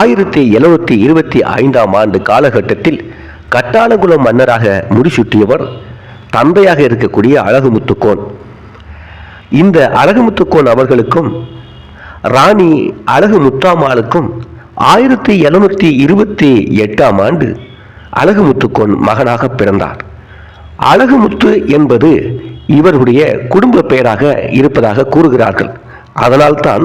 ஆயிரத்தி எழுநூத்தி இருபத்தி ஐந்தாம் ஆண்டு காலகட்டத்தில் கட்டாளகுளம் மன்னராக முடிசூட்டியவர் தந்தையாக இருக்கக்கூடிய அழகுமுத்துக்கோன். இந்த அழகுமுத்துக்கோன் அவர்களுக்கும் ராணி அழகு முத்தாமாளுக்கும் ஆயிரத்தி எழுநூற்றி இருபத்தி எட்டாம் ஆண்டு அழகுமுத்துக்கோன் மகனாக பிறந்தார். அழகுமுத்து என்பது இவருடைய குடும்ப பெயராக இருப்பதாக கூறுகிறார்கள். அதனால்தான்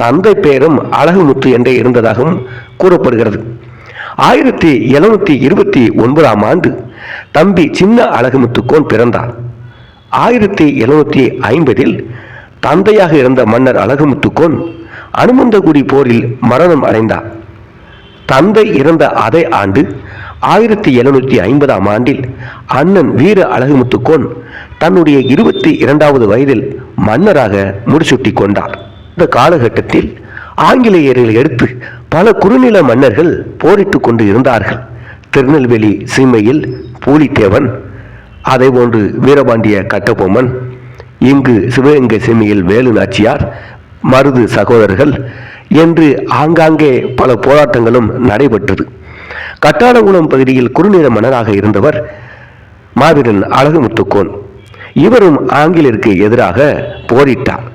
தந்தை பெயரும் அழகுமுத்து என்றே இருந்ததாகவும் கூறப்படுகிறது. ஆயிரத்தி எழுநூற்றி இருபத்தி ஒன்பதாம் ஆண்டு தம்பி சின்ன அழகுமுத்துக்கோன் பிறந்தார். ஆயிரத்தி எழுநூற்றி ஐம்பதில் தந்தையாக இருந்த மன்னர் அழகுமுத்துக்கோன் அனுமந்தகுடி போரில் மரணம் அடைந்தார். தந்தை இறந்த அதே ஆண்டு ஆயிரத்தி எழுநூற்றி ஐம்பதாம் ஆண்டில் அண்ணன் வீர அழகுமுத்துக்கோன் தன்னுடைய இருபத்தி இரண்டாவது வயதில் மன்னராக முடிசூட்டி கொண்டார். இந்த காலகட்டத்தில் ஆங்கிலேயர்களை எடுத்து பல குறுநில மன்னர்கள் போரிட்டுக் கொண்டு இருந்தார்கள். திருநெல்வேலி சீமையில் பூலித்தேவன் அதேபோன்று வீரபாண்டிய கட்டபொம்மன் இங்கு சிவகங்கை சீமையில் வேலு நாச்சியார் மருது சகோதரர்கள் என்று ஆங்காங்கே பல போராட்டங்களும் நடைபெற்றது. கட்டாளங்குளம் பகுதியில் குறுநில மன்னராக இருந்தவர் மாவீரன் அழகுமுத்துக்கோன். இவரும் ஆங்கிலேயருக்கு எதிராக போரிட்டார்.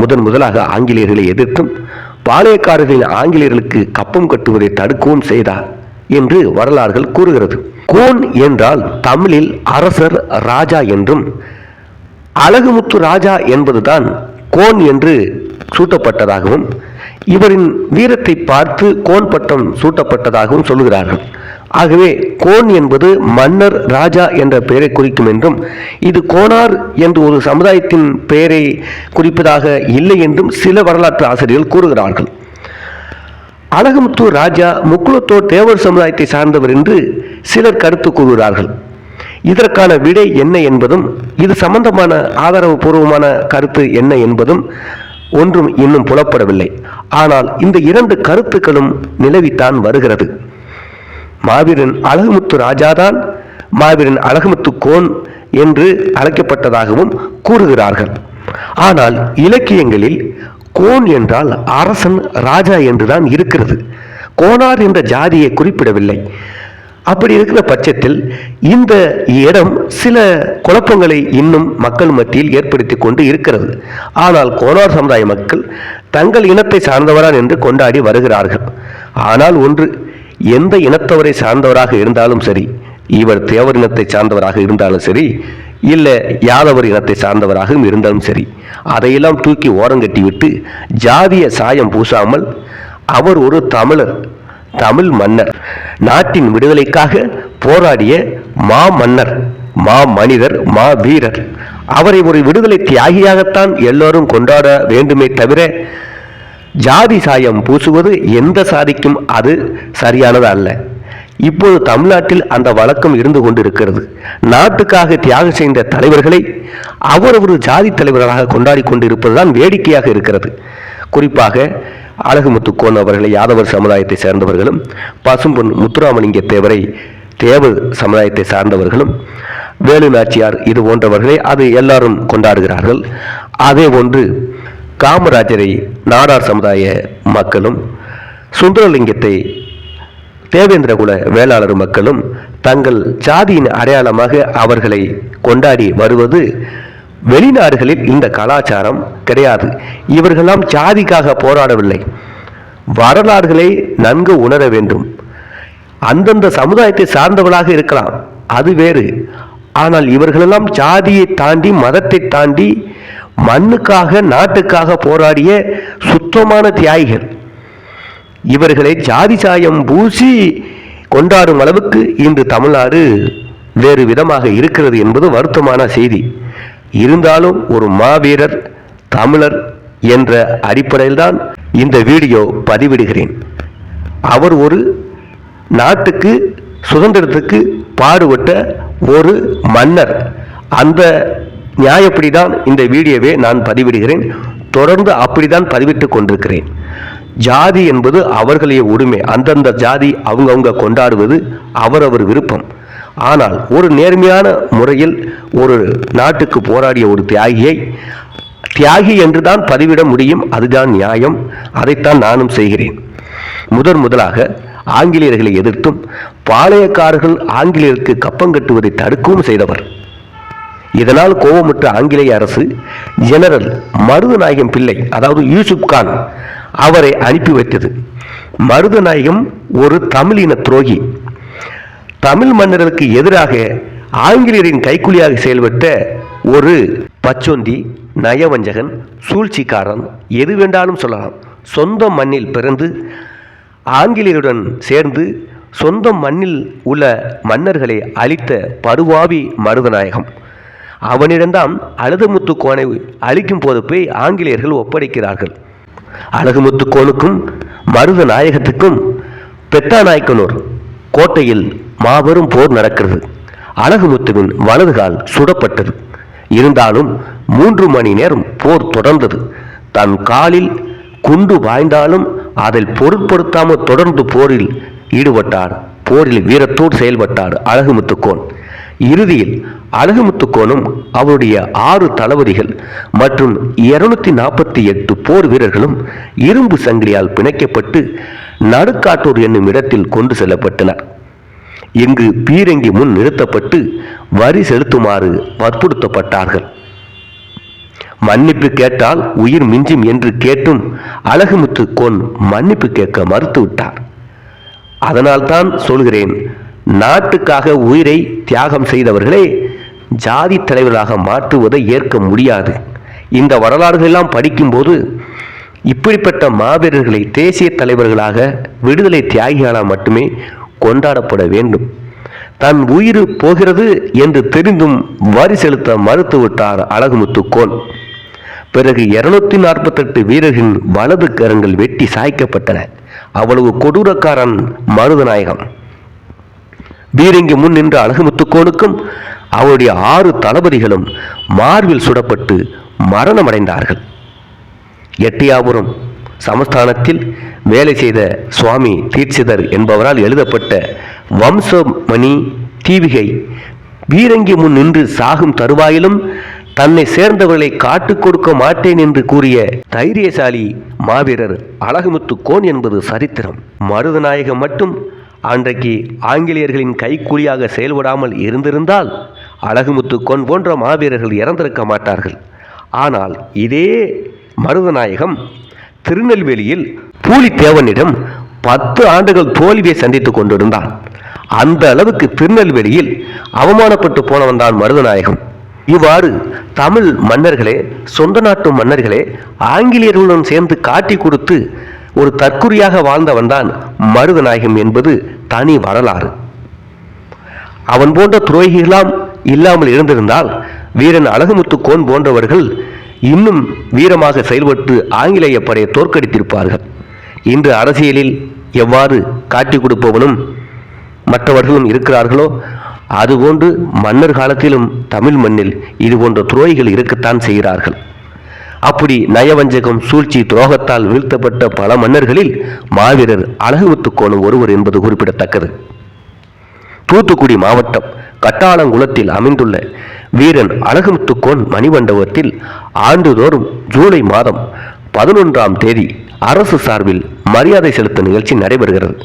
முதன் முதலாக ஆங்கிலேயர்களை எதிர்த்தும் பாளையக்காரர்களின் ஆங்கிலேயர்களுக்கு கப்பம் கட்டுவதை தடுக்கவும் செய்தார் என்று வரலாறுகள் கூறுகிறது. கோன் என்றால் தமிழில் அரசர் ராஜா என்றும் அழகுமுத்து ராஜா என்பதுதான் கோன் என்று சூட்டப்பட்டதாகவும் இவரின் வீரத்தை பார்த்து கோன் பட்டம் சூட்டப்பட்டதாகவும் சொல்லுகிறார்கள். ஆகவே கோன் என்பது மன்னர் ராஜா என்ற பெயரை குறிக்கும் என்றும் இது கோனார் என்று ஒரு சமுதாயத்தின் பெயரை குறிப்பதாக இல்லை என்றும் சில வரலாற்று ஆசிரியர்கள் கூறுகிறார்கள். அழகமுத்து ராஜா முக்குளத்தோர் தேவர் சமுதாயத்தை சார்ந்தவர் என்று சிலர் கருத்து கூறுகிறார்கள். இதற்கான விடை என்ன என்பதும் இது சம்பந்தமான ஆதரவுபூர்வமான கருத்து என்ன என்பதும் ஒன்றும் இன்னும் புலப்படவில்லை. ஆனால் இந்த இரண்டு கருத்துக்களும் நிலவித்தான் வருகிறது. மாவீரன் அழகுமுத்து ராஜாதான் மாவீரன் அழகுமுத்து கோன் என்று அழைக்கப்பட்டதாகவும் கூறுகிறார்கள். ஆனால் இலக்கியங்களில் கோன் என்றால் அரசன் ராஜா என்றுதான் இருக்கிறது. கோனார் என்ற ஜாதியை குறிப்பிடவில்லை. அப்படி இருக்கிற பட்சத்தில் இந்த இடம் சில குழப்பங்களை இன்னும் மக்கள் மத்தியில் ஏற்படுத்தி கொண்டு இருக்கிறது. ஆனால் கோனார் சமுதாய மக்கள் தங்கள் இனத்தை சார்ந்தவரான் என்று கொண்டாடி வருகிறார்கள். ஆனால் ஒன்று எந்த இனத்தவரை சார்ந்தவராக இருந்தாலும் சரி இவர் தேவர் இனத்தை சார்ந்தவராக இருந்தாலும் சரி இல்லை யாதவர் இனத்தை சார்ந்தவராகவும் இருந்தாலும் சரி அதையெல்லாம் தூக்கி ஓரங்கட்டிவிட்டு ஜாதிய சாயம் பூசாமல் அவர் ஒரு தமிழர் தமிழ் மன்னர் நாட்டின் விடுதலைக்காக போராடிய மா மன்னர் மா மனிதர் மா வீரர். அவரை ஒரு விடுதலை தியாகியாகத்தான் எல்லோரும் கொண்டாட வேண்டுமே தவிர ஜாதி சாயம் பூசுவது எந்த சாதிக்கும் அது சரியானது அல்ல. இப்போது தமிழ்நாட்டில் அந்த வழக்கம் இருந்து கொண்டிருக்கிறது. நாட்டுக்காக தியாகம் செய்த தலைவர்களை அவரவர் ஜாதி தலைவர்களாக கொண்டாடி கொண்டிருப்பதுதான் வேடிக்கையாக இருக்கிறது. குறிப்பாக அழகுமுத்துக்கோன் அவர்களை யாதவர் சமுதாயத்தை சேர்ந்தவர்களும் பசும்பொன் முத்துராமலிங்க தேவரை தேவ சமுதாயத்தை சார்ந்தவர்களும் வேலு நாச்சியார் இது போன்றவர்களை அது எல்லாரும் கொண்டாடுகிறார்கள். அதே போன்று காமராஜரை நாடார் சமுதாய மக்களும் சுந்தரலிங்கத்தை தேவேந்திரகுல வேளாளர் மக்களும் தங்கள் ஜாதியின் அடையாளமாக அவர்களை கொண்டாடி வருவது வெளிநாடுகளில் இந்த கலாச்சாரம் கிடையாது. இவர்களெல்லாம் ஜாதிக்காக போராடவில்லை. வரலாறுகளை நன்கு உணர வேண்டும். அந்தந்த சமுதாயத்தை சார்ந்தவளாக இருக்கலாம். அது வேறு. ஆனால் இவர்களெல்லாம் ஜாதியை தாண்டி மதத்தை தாண்டி மண்ணுக்காக நாட்டுக்காக போராடிய சுத்தமான தியாகிகள். இவர்களை ஜாதி சாயம் பூசி கொண்டாடும் அளவுக்கு இன்று தமிழ்நாடு வேறு விதமாக இருக்கிறது என்பது வருத்தமான செய்தி. இருந்தாலும் ஒரு மாவீரர் தமிழர் என்ற அடிப்படையில்தான் இந்த வீடியோ பதிவிடுகிறேன். அவர் ஒரு நாட்டுக்கு சுதந்திரத்துக்கு பாடுபட்ட ஒரு மன்னர். அந்த நியாயப்படி தான் இந்த வீடியோவை நான் பதிவிடுகிறேன்? தொடர்ந்து அப்படிதான் பதிவிட்டுக் கொண்டிருக்கிறேன். ஜாதி என்பது அவர்களைய உரிமை. அந்தந்த ஜாதி அவங்கவுங்க கொண்டாடுவது அவரவர் விருப்பம். ஆனால் ஒரு நேர்மையான முறையில் ஒரு நாட்டுக்கு போராடிய ஒரு தியாகியை தியாகி என்று தான் பதிவிட முடியும் அதுதான் நியாயம். அதைத்தான் நானும் செய்கிறேன். முதன் முதலாக ஆங்கிலேயர்களை எதிர்த்தும் பாளையக்காரர்கள் ஆங்கிலேயருக்கு கப்பம் கட்டுவதை தடுக்கவும் செய்தவர். இதனால் கோபமுற்ற ஆங்கிலேய அரசு ஜெனரல் மருதநாயகம் பிள்ளை அதாவது யூசுப் கான் அவரை அனுப்பி வைத்தது. மருதநாயகம் ஒரு தமிழின துரோகி. தமிழ் மன்னர்களுக்கு எதிராக ஆங்கிலேயரின் கைக்குலியாக செயல்பட்ட ஒரு பச்சொந்தி நயவஞ்சகன் சூழ்ச்சிக்காரன் எது வேண்டாலும் சொல்லலாம். சொந்த மண்ணில் பிறந்து ஆங்கிலேயருடன் சேர்ந்து சொந்த மண்ணில் உள்ள மன்னர்களை அழித்த பருவாவி மருதநாயகம். அவனிடம்தான் அழுதமுத்து கோனை அழிக்கும் போது போய் ஆங்கிலேயர்கள் ஒப்படைக்கிறார்கள். அழகுமுத்து கோனுக்கும் மருத நாயகத்துக்கும் பெத்தாநாயக்கனூர் கோட்டையில் மாபெரும் போர் நடக்கிறது. அழகுமுத்துவின் வலது கால் சுடப்பட்டது. இருந்தாலும் மூன்று மணி நேரம் போர் தொடர்ந்தது. தன் காலில் குண்டு வாய்ந்தாலும் அதில் பொருட்படுத்தாமல் தொடர்ந்து போரில் ஈடுபட்டார். போரில் வீரத்தோடு செயல்பட்டார் அழகுமுத்துக்கோன் இறுதியில் அழகுமுத்துக்கோனும் அவருடைய ஆறு தளபதிகள் மற்றும் இருநூத்தி நாற்பத்தி எட்டு போர் வீரர்களும் இரும்பு சங்கிலியால் பிணைக்கப்பட்டு நடுக்காட்டூர் என்னும் இடத்தில் கொண்டு செல்லப்பட்டனர். இங்கு பீரங்கி முன் நிறுத்தப்பட்டு வரி செலுத்துமாறு வற்புறுத்தப்பட்டார்கள். மன்னிப்பு கேட்டால் உயிர் மிஞ்சும் என்று கேட்டும் அழகுமுத்து கோன் மன்னிப்பு கேட்க மறுத்துவிட்டார். அதனால்தான் சொல்கிறேன் நாட்டுக்காக உயிரை தியாகம் செய்தவர்களே ஜாதி தலைவர்களாக மாற்றுவதை ஏற்க முடியாது. இந்த வரலாறுகளெல்லாம் படிக்கும்போது இப்படிப்பட்ட மாவீரர்களை தேசிய தலைவர்களாக விடுதலை தியாகிகளாக மட்டுமே கொண்டாடப்பட வேண்டும். தன் உயிர் போகிறது என்று தெரிந்தும் வரி செலுத்த மறுத்துவிட்டார் அழகுமுத்து கோன் பிறகு இருநூத்தி நாற்பத்தெட்டு வீரர்களின் வலது கரங்கள் வெட்டி சாய்க்கப்பட்டன. அவ்வளவு கொடூரக்காரன் மருதநாயகம். பீரங்கி முன் நின்ற அழகுமுத்துக்கோனுக்கும் அவருடைய ஆறு தளபதிகளும் மார்பில் சுடப்பட்டு மரணமடைந்தார்கள். எட்டியாபுரம் சமஸ்தானத்தில் வேலை செய்த சுவாமி தீட்சிதர் என்பவரால் எழுதப்பட்ட வம்சமணி தீவிகை பீரங்கி முன் நின்று சாகும் தருவாயிலும் தன்னை சேர்ந்தவர்களை காட்டுக் கொடுக்க மாட்டேன் என்று கூறிய தைரியசாலி மாவீரர் அழகுமுத்து கோன் என்பது சரித்திரம். மருதநாயகம் மட்டும் அன்றைக்கு ஆங்கிலேயர்களின் கைக்கூலியாக செயல்படாமல் இருந்திருந்தால் அழகுமுத்து கொன் போன்ற மாவீரர்கள் இறந்திருக்க மாட்டார்கள். ஆனால் இதே மருதநாயகம் திருநெல்வேலியில் பூலித்தேவனிடம் பத்து ஆண்டுகள் தோல்வியை சந்தித்து கொண்டிருந்தான். அந்த அளவுக்கு திருநெல்வேலியில் அவமானப்பட்டு போனவன் தான் மருதநாயகம். இவ்வாறு தமிழ் மன்னர்களே சொந்த நாட்டு மன்னர்களே ஆங்கிலேயர்களுடன் சேர்ந்து காட்டி கொடுத்து ஒரு தற்குறியாக வாழ்ந்தவன் தான் மருதநாயகம் என்பது தனி வரலாறு. அவன் போன்ற துரோகிகளாம் இல்லாமல் இருந்திருந்தால் வீரன் அழகுமுத்து கோன் போன்றவர்கள் இன்னும் வீரமாக செயல்பட்டு ஆங்கிலேய படையை தோற்கடித்திருப்பார்கள். இன்று அரசியலில் எவ்வாறு காட்டிக் கொடுப்பவனும் மற்றவர்களும் இருக்கிறார்களோ அதுபோன்று மன்னர் காலத்திலும் தமிழ் மண்ணில் இது போன்ற துரோகிகள் இருக்கத்தான் செய்கிறார்கள். அப்படி நயவஞ்சகம் சூழ்ச்சி துரோகத்தால் வீழ்த்தப்பட்ட பல மன்னர்களில் மாவீரர் அழகுமுத்துக்கோணும் ஒருவர் என்பது குறிப்பிடத்தக்கது. தூத்துக்குடி மாவட்டம் கட்டாளங்குளத்தில் அமைந்துள்ள வீரன் அழகுமுத்துக்கோன் மணிமண்டபத்தில் ஆண்டுதோறும் ஜூலை மாதம் பதினொன்றாம் தேதி அரசு சார்பில் மரியாதை செலுத்தும் நிகழ்ச்சி நடைபெறுகிறது.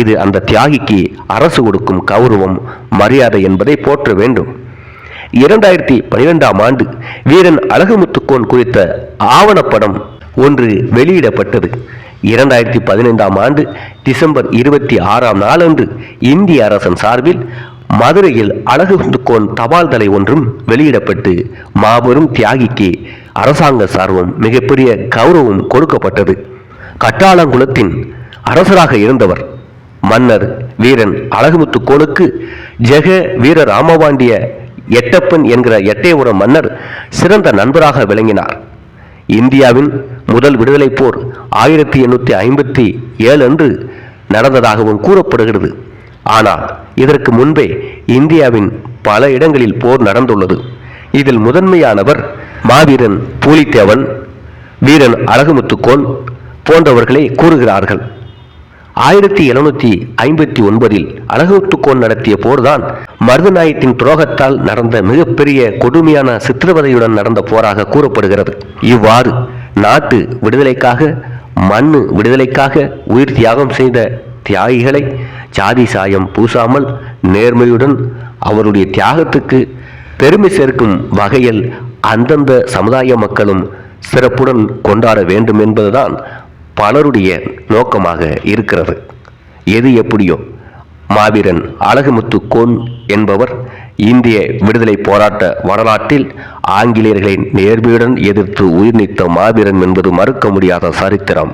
இது அந்த தியாகிக்கு அரசு கொடுக்கும் கௌரவம் மரியாதை என்பதை போற்ற வேண்டும். இரண்டாயிரத்தி பனிரெண்டாம் ஆண்டு வீரன் அழகுமுத்துக்கோன் குறித்த ஆவணப்படம் ஒன்று வெளியிடப்பட்டது. இரண்டாயிரத்தி பதினைந்தாம் ஆண்டு டிசம்பர் இருபத்தி ஆறாம் நாளன்று இந்திய அரசன் சார்பில் மதுரையில் அழகுமுத்துக்கோன் தபால் தலை ஒன்றும் வெளியிடப்பட்டு மாபெரும் தியாகிக்கு அரசாங்க சார்பும் மிகப்பெரிய கௌரவம் கொடுக்கப்பட்டது. கட்டாளங்குளத்தின் அரசராக இருந்தவர் மன்னர் வீரன் அழகுமுத்துக்கோனுக்கு ஜெக வீர ராமபாண்டிய எட்டப்பன் என்கிற எட்டயபுரம் மன்னர் சிறந்த நண்பராக விளங்கினார். இந்தியாவின் முதல் விடுதலை போர் ஆயிரத்தி எண்ணூற்றி ஐம்பத்தி ஏழு அன்று நடந்ததாகவும் கூறப்படுகிறது. ஆனால் இதற்கு முன்பே இந்தியாவின் பல இடங்களில் போர் நடந்துள்ளது. இதில் முதன்மையானவர் மாவீரன் பூலித்தேவன் வீரன் அழகுமுத்துக்கோன் போன்றவர்களை கூறுகிறார்கள். ஆயிரத்தி எழுநூத்தி ஐம்பத்தி ஒன்பதில் அழகுத்துக்கோன் நடத்திய போர்தான் மருதநாயத்தின் துரோகத்தால் நடந்த மிகப்பெரிய கொடுமையான சித்திரவதையுடன் நடந்த போராக கூறப்படுகிறது. இவ்வாறு நாட்டு விடுதலைக்காக மண்ணு விடுதலைக்காக உயிர் தியாகம் செய்த தியாகிகளை ஜாதி சாயம் பூசாமல் நேர்மையுடன் அவருடைய தியாகத்துக்கு பெருமை சேர்க்கும் வகையில் அந்தந்த சமுதாய மக்களும் சிறப்புடன் கொண்டாட வேண்டும் என்பதுதான் பலருடைய நோக்கமாக இருக்கிறது. எது எப்படியோ மாவீரன் அழகுமுத்து கோன் என்பவர் இந்திய விடுதலை போராட்ட வரலாற்றில் ஆங்கிலேயர்களை நேர்மையுடன் எதிர்த்து உயிர் நீத்த மாவீரன் என்பது மறுக்க முடியாத சரித்திரம்.